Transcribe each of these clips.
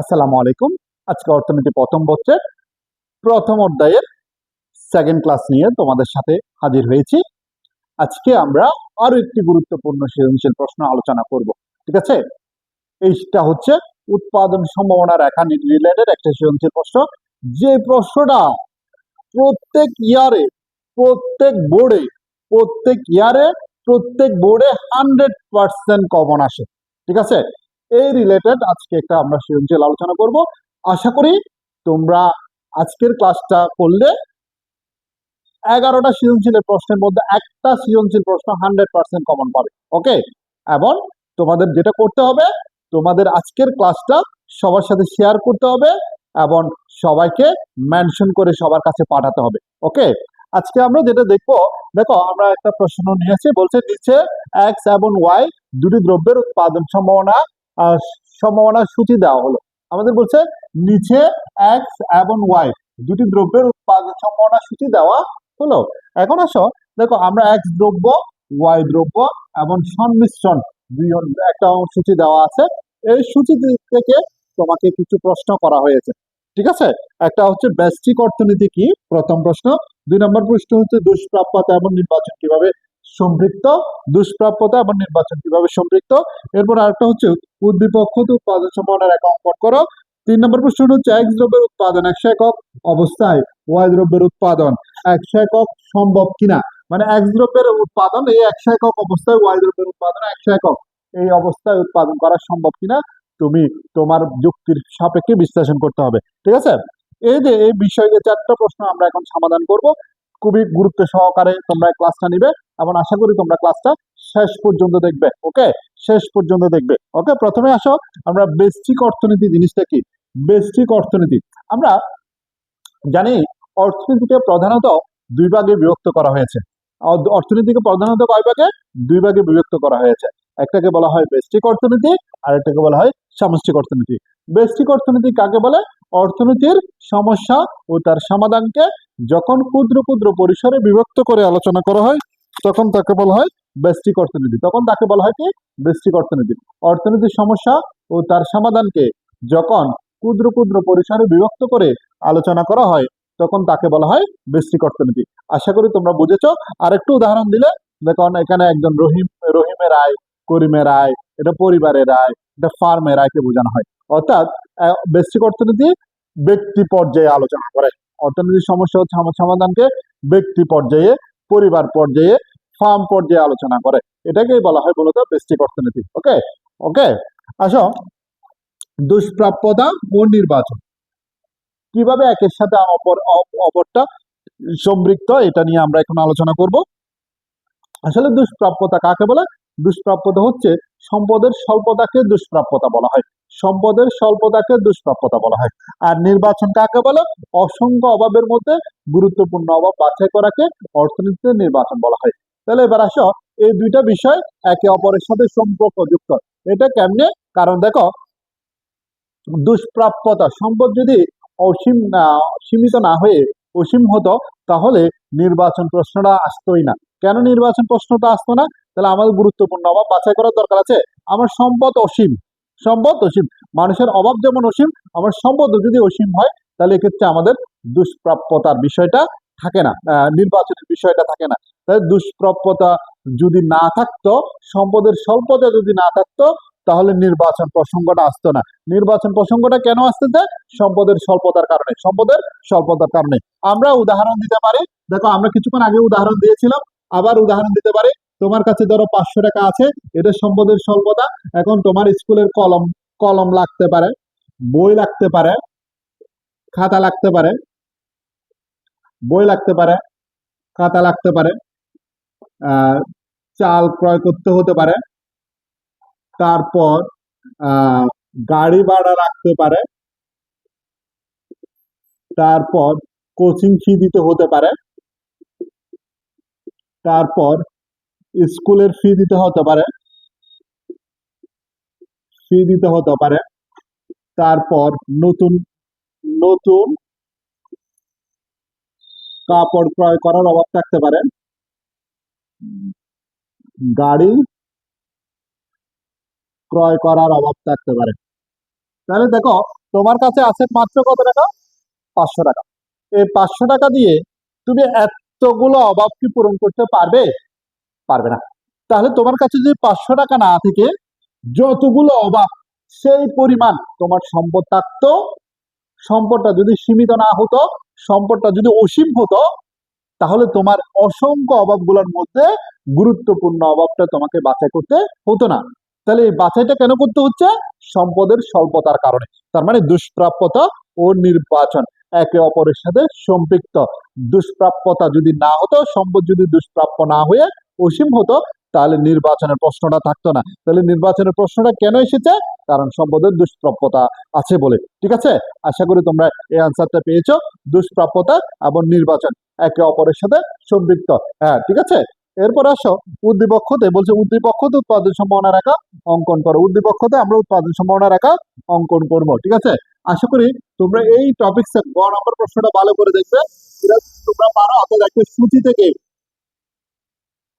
আসসালামু আলাইকুম। আজকে অর্থনীতি প্রথম বছরের প্রথম অধ্যায়ের সেকেন্ড ক্লাস নিয়ে তোমাদের সাথে হাজির হয়েছি। আজকে আমরা আরও একটি গুরুত্বপূর্ণ সৃজনশীল প্রশ্ন আলোচনা করব, ঠিক আছে? এইটা হচ্ছে উৎপাদন সম্ভাবনা রেখা রিলেটেড একটা সৃজনশীল প্রশ্ন। যে প্রশ্নটা প্রত্যেক ইয়ারে, প্রত্যেক বোর্ডে, প্রত্যেক ইয়ারে, প্রত্যেক বোর্ডে হান্ড্রেড পার্সেন্ট কমন আসে, ঠিক আছে? এই রিলেটেড আজকে একটা আমরা সৃজনশীল আলোচনা করব। আশা করি তোমরা আজকের ক্লাসটা করলে এগারোটা সৃজনশীলের প্রশ্নের মধ্যে একটা সৃজনশীল প্রশ্ন হান্ড্রেড পার্সেন্ট কমন পাবে ওকে এবং তোমাদের যেটা করতে হবে, তোমাদের আজকের ক্লাসটা সবার সাথে শেয়ার করতে হবে এবং সবাইকে মেনশন করে সবার কাছে পাঠাতে হবে ওকে আজকে আমরা যেটা দেখব, দেখো আমরা একটা প্রশ্ন নিয়েছি বলছে নিচে এক্স এবং ওয়াই দুটি দ্রব্যের উৎপাদন সম্ভাবনা সম্ভাবনার সূচি দেওয়া হলো। আমাদের বলছে নিচে এক্স এবং ওয়াই দুটি দ্রব্যের উৎপাদন সম্ভাবনা সূচি দেওয়া হলো। এখন আসো, দেখো আমরা এক্স দ্রব্য ওয়াই দ্রব্য এবং সংমিশ্রণ দুই একটা সূচি দেওয়া আছে। এই সূচি থেকে তোমাকে কিছু প্রশ্ন করা হয়েছে। ঠিক আছে? একটা হচ্ছে ব্যষ্টিক অর্থনীতি কি? প্রথম প্রশ্ন। দুই নম্বর প্রশ্ন হচ্ছে দুষ্প্রাপ্যতা এবং নির্বাচন কীভাবে সম্পৃক্ত, দুষ্প্রাপ্যতা এবং নির্বাচন কীভাবে সম্পৃক্ত? এরপর আরেকটা হচ্ছে উদ্দীপক উৎপাদন সম্ভাবনার একক অঙ্কন করো। তিন নম্বর প্রশ্ন হচ্ছে এক্স দ্রব্যের উৎপাদন একশো একক অবস্থায়, ওয়াই দ্রব্যের উৎপাদন একশো একক সম্ভব কিনা? মানে এক্স দ্রব্যের উৎপাদন এই একশো একক অবস্থায়, ওয়াই দ্রব্যের উৎপাদন একশো একক এই অবস্থায় উৎপাদন করা সম্ভব কিনা? তুমি তোমার যুক্তির সাপেক্ষে বিশ্লেষণ করতে হবে, ঠিক আছে? এই যে, এই বিষয়ে চারটা প্রশ্ন আমরা এখন সমাধান করব। খুবই গুরুত্ব সহকারে তোমরা ক্লাসটা নিবে এবং আশা করি তোমরা ক্লাসটা শেষ পর্যন্ত দেখবে ওকে শেষ পর্যন্ত দেখবে ওকে প্রথমে আসো, আমরা বেস্টিক অর্থনীতি জিনিসটা কি? বেস্টিক অর্থনীতি। আমরা জানি অর্থনীতিকে প্রধানত দুই ভাগে বিভক্ত করা হয়েছে। অর্থনীতিকে প্রধানত কয় ভাগে? দুই ভাগে বিভক্ত করা হয়েছে। একটাকে বলা হয় বেস্টিক অর্থনীতি আর একটাকে বলা হয় সামষ্টিক অর্থনীতি। বেস্টিক অর্থনীতি কাকে বলে? অর্থনীতির সমস্যা ও তার সমাধানকে যখন ক্ষুদ্র ক্ষুদ্র পরিসরে বিভক্ত করে আলোচনা করা হয়, তখন তাকে বলা হয় বেস্টিক অর্থনীতি। তখন তাকে বলা হয় কি? বেস্টিক অর্থনীতি। অর্থনীতির সমস্যা ও তার সমাধানকে যখন ক্ষুদ্র ক্ষুদ্র পরিসরে বিভক্ত করে আলোচনা করা হয়, তখন তাকে বলা হয় বেস্টিক অর্থনীতি। আশা করি তোমরা বুঝেছ। আরেকটু উদাহরণ দিলে দেখুন এখানে একজন রহিম, রহিমের আয়, করিমের আয়, এটা পরিবারের আয়, এটা ফার্মের আয়কে বোঝানো হয়। অর্থাৎ আহ, বেস্টিক অর্থনীতি ব্যক্তি পর্যায়ে আলোচনা করে। অর্থনীতির সমস্যা হচ্ছে সম- সমাধানকে ব্যক্তি পর্যায়ে পরিবার পর্যায়ে ফার্ম পর্যায়ে আলোচনা করে। এটাকেই বলা হয় মূলত বেস্টিক অর্থনীতি। ওকে? ওকে? আসো। দুষ্প্রাপ্যতা ও নির্বাচন। কীভাবে একের সাথে অপর অপরটা সম্পৃক্ত এটা নিয়ে আমরা এখন আলোচনা করব। আসলে দুষ্প্রাপ্যতা কাকে বলে? দুষ্প্রাপ্যতা হচ্ছে সম্পদের স্বল্পতাকে দুষ্প্রাপ্যতা বলা হয়। সম্পদের স্বল্পতাকে দুষ্প্রাপ্যতা বলা হয়। আর নির্বাচন কাকে বলে? অসংখ্য অভাবের মধ্যে গুরুত্বপূর্ণ অভাব বাছাই করাকে অর্থনীতিতে নির্বাচন বলা হয়। তাহলে এবার আসো, এই দুইটা বিষয় একে অপরের সাথে সম্পর্ক যুক্ত। এটা কেমনে? কারণ দেখো, দুষ্প্রাপ্যতা, সম্পদ যদি অসীম সীমিত না হয়ে অসীম হতো, তাহলে নির্বাচন প্রশ্নটা আসতোই না। কেন নির্বাচন প্রশ্নটা আসতো না? তাহলে আমাদের গুরুত্বপূর্ণ অভাব বাছাই করার দরকার আছে। আমার সম্পদ অসীম। সম্পদ অসীম। মানুষের অভাব যেমন অসীম, আমার সম্পদ যদি অসীম হয়, তাহলে এক্ষেত্রে আমাদের দুষ্প্রাপ্যতার বিষয়টা থাকে না নির্বাচনের বিষয়টা থাকে না। তাহলে দুষ্প্রাপ্যতা যদি না থাকতো, সম্পদের স্বল্পতা যদি না থাকতো, তাহলে নির্বাচন প্রসঙ্গটা আসতো না। নির্বাচন প্রসঙ্গটা কেন আসতেছে? সম্পদের স্বল্পতার কারণে, সম্পদের স্বল্পতার কারণে। আমরা উদাহরণ দিতে পারি। দেখো, আমরা কিছুক্ষণ আগে উদাহরণ দিয়েছিলাম, আবার উদাহরণ দিতে পারি। তোমার কাছে ধরো পাঁচশো টাকা আছে, এটা সম্পদের স্বল্পতা। এখন তোমার স্কুলের কলম কলম লাগতে পারে, বই লাগতে পারে, খাতা লাগতে পারে, বই লাগতে পারে, খাতা লাগতে পারে চাল ক্রয় করতে হতে পারে, তারপর গাড়ি ভাড়া রাখতে পারে, তারপর কোচিং ফি দিতে হতে পারে, তারপর স্কুলের ফি দিতে হতে পারে। ফি দিতে হতে পারে। তারপর নতুন নতুন কাপড় ক্রয় করার অভাব থাকতে পারে। গাড়ি ক্রয় করার অভাব থাকতে পারে। তাহলে দেখো, তোমার কাছে আছে মাত্র কত টাকা? পাঁচশো টাকা। এই পাঁচশো টাকা দিয়ে তুমি এতগুলো অভাব কি পূরণ করতে পারবে? পারবে না। তাহলে তোমার কাছে যদি পাঁচশো টাকা না থেকে, যতগুলো অভাব, সেই পরিমাণ তোমার সম্পদ থাকতো। সম্পদটা যদি সীমিত না হতো, সম্পদটা যদি অসীম হতো, তাহলে তোমার অসংখ্য অভাবগুলোর মধ্যে গুরুত্বপূর্ণ অভাবটা তোমাকে বাছাই করতে হতো না। তাহলে এই বাছাইটা কেন করতে হচ্ছে? সম্পদের স্বল্পতার কারণে। তার মানে দুষ্প্রাপ্যতা ও নির্বাচন। একে অপরের সাথে সম্পৃক্ত। দুষ্প্রাপ্যতা যদি না হতো, সম্পদ যদি দুষ্প্রাপ্য না হয়ে অসীম হতো, তাহলে নির্বাচনের প্রশ্নটা থাকতো না। তাহলে নির্বাচনের প্রশ্নটা কেন এসেছে? কারণ সম্পদের দুষ্প্রাপ্যতা আছে বলে। ঠিক আছে? আশা করি তোমরা এই আনসারটা পেয়েছ। দুষ্প্রাপ্যতা এবং নির্বাচন একে অপরের সাথে সম্পৃক্ত। হ্যাঁ ঠিক আছে? এরপর আসো উদ্দীপক্ষতে বলছে উদ্দীপক্ষতে উৎপাদন সম্ভাবনা রেখা অঙ্কন করো। উদ্দীপক্ষতে আমরা উৎপাদন সম্ভাবনা রেখা অঙ্কন করব, ঠিক আছে? আশা করি তোমরা এই টপিক নম্বর প্রশ্নটা ভালো করে দেখবে। তোমরা পারো অর্থাৎ একটা সূচি থেকে,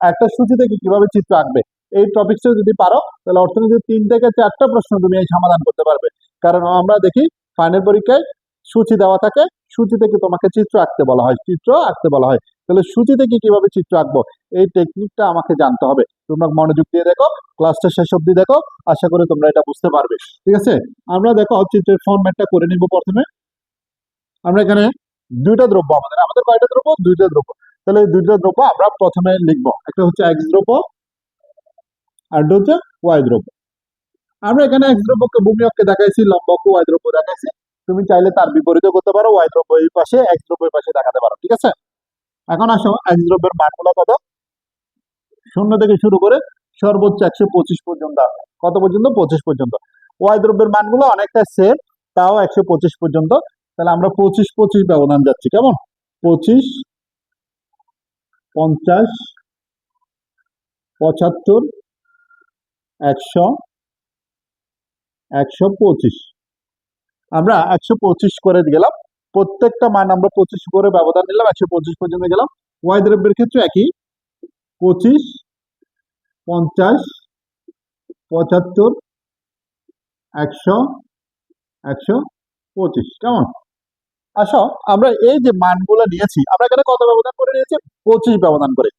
একটা সূচি থেকে কীভাবে চিত্র আঁকবে। এই টপিকটা যদি পারো, তাহলে অর্থনীতির তিন থেকে চারটা প্রশ্ন তুমি এই সমাধান করতে পারবে। কারণ আমরা দেখি ফাইনাল পরীক্ষায় সূচি দেওয়া থাকে সূচি থেকে তোমাকে চিত্র আঁকতে বলা হয়? চিত্র আঁকতে বলা হয়। তাহলে সূচি থেকে কীভাবে চিত্র আঁকবো? এই টেকনিকটা আমাকে জানতে হবে। তোমরা মনোযোগ দিয়ে দেখো ক্লাসটা শেষ অব্দি দেখো, আশা করি তোমরা এটা বুঝতে পারবে। ঠিক আছে? আমরা দেখো চিত্রের ফর্মেটটা করে নিব প্রথমে। আমরা এখানে দুইটা দ্রব্য আমাদের আমাদের কয়টা দ্রব্য? দুইটা দ্রব্য। তাহলে এই দুইটা দ্রব্য আমরা প্রথমে লিখব। একটা হচ্ছে এক্স দ্রব্য, আর হচ্ছে ওয়াই দ্রব্য। আমরা এখানে এক্স দ্রব্যকে ভূমি অক্ষে দেখাইছি লম্ব অক্ষ ওয়াই দ্রব্য দেখাইছি। তুমি চাইলে তার বিপরীতে করতে পারো ওয়াই দ্রব্য পাশে এক্স দ্রব্য এই পাশে দেখাতে পারো, ঠিক আছে? এখন আসো এক্স দ্রব্যের মানগুলো কত? শূন্য থেকে শুরু করে সর্বোচ্চ একশো পঁচিশ পর্যন্ত, কত পর্যন্ত? পঁচিশ পর্যন্ত। ওয়াই দ্রব্যের মানগুলো অনেকটা সেম তাও একশো পঁচিশ পর্যন্ত। তাহলে আমরা পঁচিশ পঁচিশ ব্যবধান যাচ্ছি, কেমন? পঁচিশ, পঞ্চাশ, পঁচাত্তর, একশো একশো পঁচিশ। আমরা একশো পঁচিশ করে গেলাম। প্রত্যেকটা মান আমরা পঁচিশ করে ব্যবধান নিলাম, একশো পঁচিশ পর্যন্ত গেলাম। ওয়াই দ্রব্যের ক্ষেত্রে একই। পঁচিশ, পঞ্চাশ, পঁচাত্তর, একশো একশো পঁচিশ। কেমন? আসো, আমরা এই যে মানগুলো নিয়েছি, আমরা এখানে কত ব্যবধান করে নিয়েছি? পঁচিশ ব্যবধান করে।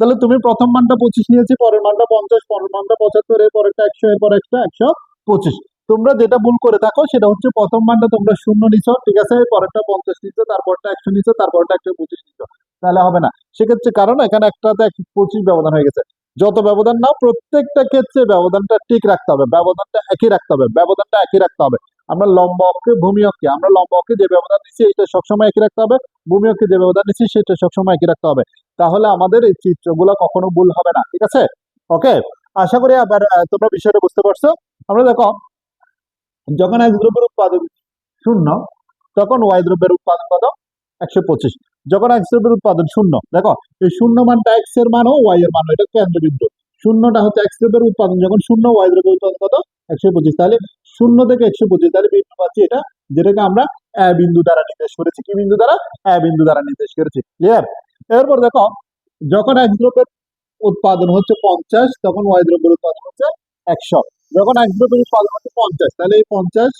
তাহলে তুমি প্রথম মানটা পঁচিশ নিয়েছি, পরের মানটা পঞ্চাশ, পরের মানটা পঁচাত্তর এর পরেরটা একশো এর পর একটা একশো পঁচিশ। তোমরা যেটা ভুল করে থাকো, সেটা হচ্ছে প্রথম মানটা তোমরা শূন্য নিছো, ঠিক আছে? পরেরটা পঞ্চাশ নিছো, তারপরটা একশো নিছো, তারপরটা একশো পঁচিশ নিছো। তাহলে হবে না। সেক্ষেত্রে কারণ এখানে একটাতে একশো পঁচিশ ব্যবধান হয়ে গেছে। যত ব্যবধান নাও, প্রত্যেকটা ক্ষেত্রে ব্যবধানটা ঠিক রাখতে হবে। ব্যবধানটা একই রাখতে হবে। ব্যবধানটা একই রাখতে হবে। আমরা লম্ব অক্ষে, ভূমি অক্ষে, আমরা লম্ব অক্ষে যে ব্যবধান নিচ্ছি এটা সবসময় একই রাখতে হবে। ভূমি অক্ষে যে ব্যবধান নিচ্ছি সেটা সবসময় একই রাখতে হবে। তাহলে আমাদের এই চিত্রগুলো কখনো ভুল হবে না, ঠিক আছে? ওকে আশা করি আবার তোমরা বিষয়টা বুঝতে পারছ। আমরা দেখো যখন এক দ্রব্যের উৎপাদন শূন্য, তখন ওয়াই দ্রব্যের উৎপাদন কত? একশো পঁচিশ। যখন এক্স দ্রব্যের উৎপাদন শূন্য, দেখো, এই শূন্য মানটা এক্সের মান ওয়াই এর মান এটা কেন্দ্রবিন্দু। শূন্যটা হচ্ছে এক্স দ্রব্যের উৎপাদন, যখন শূন্য ওয়াই দ্রব্যের উৎপাদন কত? একশো পঁচিশ। তাহলে শূন্য থেকে একশো পঁচিশ, তাহলে বিন্দু পাচ্ছি এটা, যেটাকে আমরা এ বিন্দু দ্বারা নির্দেশ করেছি। কি বিন্দু দ্বারা? এ বিন্দু দ্বারা নির্দেশ করেছি। ক্লিয়ার এরপর দেখো, যখন এক দ্রব্যের উৎপাদন হচ্ছে পঞ্চাশ, তখন ওয়াই দ্রব্যের উৎপাদন হচ্ছে একশো। যখন এক দ্রব্যের উৎপাদন হচ্ছে পঞ্চাশ, তাহলে এই পঞ্চাশ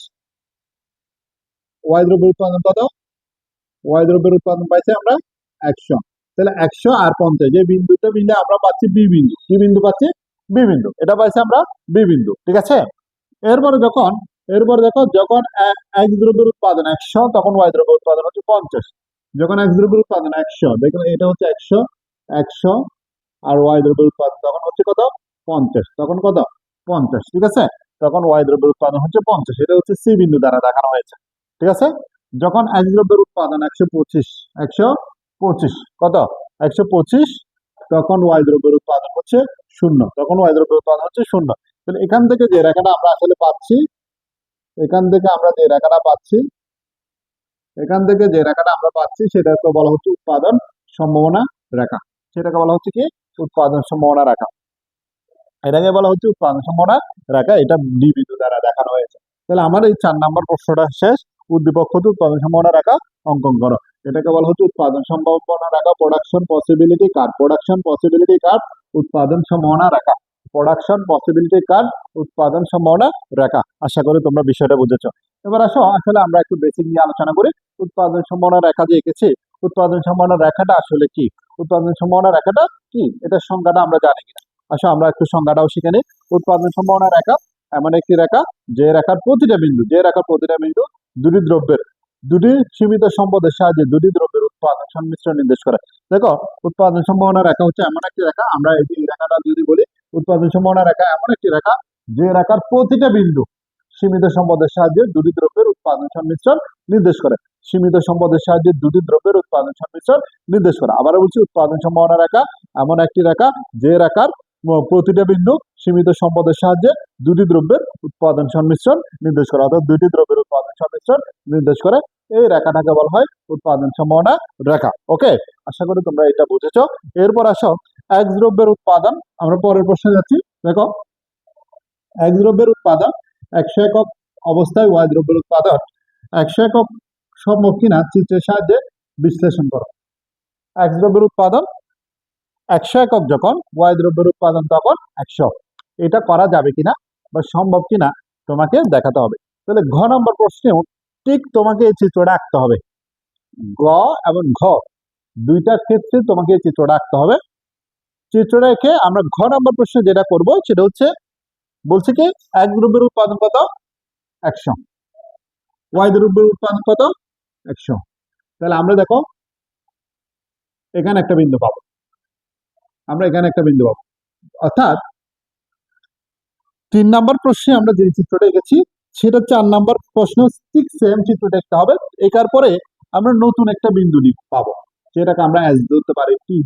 ওয়াই দ্রব্যের উৎপাদন কত? ওয়াই দ্রব্যের উৎপাদন পাইছি আমরা একশো। তাহলে একশো আর পঞ্চাশ এই বিন্দুটা মিলে আমরা পাচ্ছি বি বিন্দু। কি বিন্দু পাচ্ছি? বি বিন্দু। এটা পাইছি আমরা বি বিন্দু, ঠিক আছে? এরপরে যখন, এরপর দেখো, যখন এক দ্রব্যের উৎপাদন একশো, তখন ওয়াই দ্রব্যের উৎপাদন হচ্ছে পঞ্চাশ। যখন এক দ্রব্যের উৎপাদন একশো, দেখুন, এটা হচ্ছে একশো একশো আর ওয়াই দ্রব্যের উৎপাদন তখন হচ্ছে কত? পঞ্চাশ। তখন কত? পঞ্চাশ, ঠিক আছে? তখন ওয়াই দ্রব্যের উৎপাদন হচ্ছে পঞ্চাশ, এটা হচ্ছে সি বিন্দু দ্বারা দেখানো হয়েছে, ঠিক আছে? যখন এক দ্রব্যের উৎপাদন একশো পঁচিশ একশো পঁচিশ, কত? একশো পঁচিশ, তখন ওয়াই দ্রব্যের উৎপাদন হচ্ছে শূন্য, তখন ওয়াই দ্রব্যের উৎপাদন হচ্ছে শূন্য। তাহলে এখান থেকে যে রেখাটা আমরা আসলে পাচ্ছি, এখান থেকে আমরা যে রেখাটা পাচ্ছি, এখান থেকে যে রেখাটা আমরা পাচ্ছি, সেটাকে বলা হচ্ছে উৎপাদন সম্ভাবনা রেখা। সেটাকে বলা হচ্ছে কি? উৎপাদন সম্ভাবনা রেখা। এটাকে বলা হচ্ছে উৎপাদন সম্ভাবনা রেখা, এটা ডি দ্বারা দেখানো হয়েছে। তাহলে আমার এই চার নাম্বার প্রশ্নটা শেষ। উদ্দীপক হতে উৎপাদন সম্ভাবনা রেখা, অঙ্কন করো। এটাকে বলা হচ্ছে উৎপাদন সম্ভাবনা রেখা production possibility card production possibility card উৎপাদন সম্ভাবনা রেখা। প্রোডাকশন পসিবিলিটি কার্ড উৎপাদন সম্ভাবনা রেখা। আশা করি তোমরা বিষয়টা বুঝেছ। এবার আসো, আসলে আমরা একটু বেসিক নিয়ে আলোচনা করি। উৎপাদন সম্ভাবনা রেখা যে এঁকেছি, উৎপাদন সম্ভাবনা রেখাটা আসলে কি? উৎপাদন সম্ভাবনা রেখাটা কি? এটার সংজ্ঞাটা আমরা জানি কিনা। আসো আমরা একটু সংজ্ঞাটাও শিখে নিই। উৎপাদন সম্ভাবনা রেখা, এমন একটি রেখা, যে রেখার প্রতিটা বিন্দু, যে রেখার প্রতিটা বিন্দু দুটি দ্রব্যের, দুটি সীমিত সম্পদের সাহায্যে দুটি দ্রব্যের উৎপাদন সংমিশ্রণ নির্দেশ করে। দেখো, উৎপাদন সম্ভাবনা রেখা হচ্ছে এমন একটি রেখা, আমরা এই রেখাটা যদি বলি, উৎপাদন সম্ভাবনা রেখা এমন একটি রেখা, যে রেখার প্রতিটা বিন্দু সীমিত সম্পদের সাহায্যে দুটি দ্রব্যের উৎপাদন সংমিশ্রণ নির্দেশ করে। সীমিত সম্পদের সাহায্যে দুটি দ্রব্যের উৎপাদন সংমিশ্রণ নির্দেশ করে। আবারও বলছি, উৎপাদন সম্ভাবনা রেখা, এমন একটি রেখা, যে রেখার প্রতিটা বিন্দু সীমিত সম্পদের সাহায্যে দুটি দ্রব্যের উৎপাদন সংমিশ্রণ নির্দেশ করে অর্থাৎ দুটি দ্রব্যের উৎপাদন সংমিশ্রণ নির্দেশ করে এই রেখাটাকে বলা হয় উৎপাদন সম্ভাবনা রেখা। ওকে? আশা করি তোমরা এটা বুঝেছ। এরপর আসো, এক দ্রব্যের উৎপাদন, আমরা পরের প্রশ্নে যাচ্ছি। দেখো, এক দ্রব্যের উৎপাদন একশো একক অবস্থায় ওয়াই দ্রব্যের উৎপাদন। একশো একক সম্মুখীন চিত্রের সাহায্যে বিশ্লেষণ করো। এক দ্রব্যের উৎপাদন একশো একক যখন ওয়াই দ্রব্যের উৎপাদন তখন একশো। এটা করা যাবে কিনা বা সম্ভব কিনা তোমাকে দেখাতে হবে। তাহলে ঘ নম্বর প্রশ্নেও ঠিক তোমাকে এই চিত্রটা আঁকতে হবে। গ এবং ঘ দুইটার ক্ষেত্রে তোমাকে এই চিত্রটা আঁকতে হবে। চিত্রটা এঁকে আমরা ঘ নম্বর প্রশ্নে যেটা করব সেটা হচ্ছে, বলছে কি, এক দ্রব্যের উৎপাদন কত? একশো। ওয়াই দ্রব্যের উৎপাদন কত? একশো। তাহলে আমরা দেখো, এখানে একটা বিন্দু পাবো। আমরা এখানে একটা বিন্দু পাবো। অর্থাৎ তিন নাম্বার প্রশ্নে আমরা যে চিত্রটা এঁকেছি, সেটা চার নাম্বার প্রশ্ন, ঠিক সেম চিত্রটা একটা হবে। একার পরে আমরা নতুন একটা বিন্দু পাবো। সেটাকে আমরা এস ধরতে পারি টি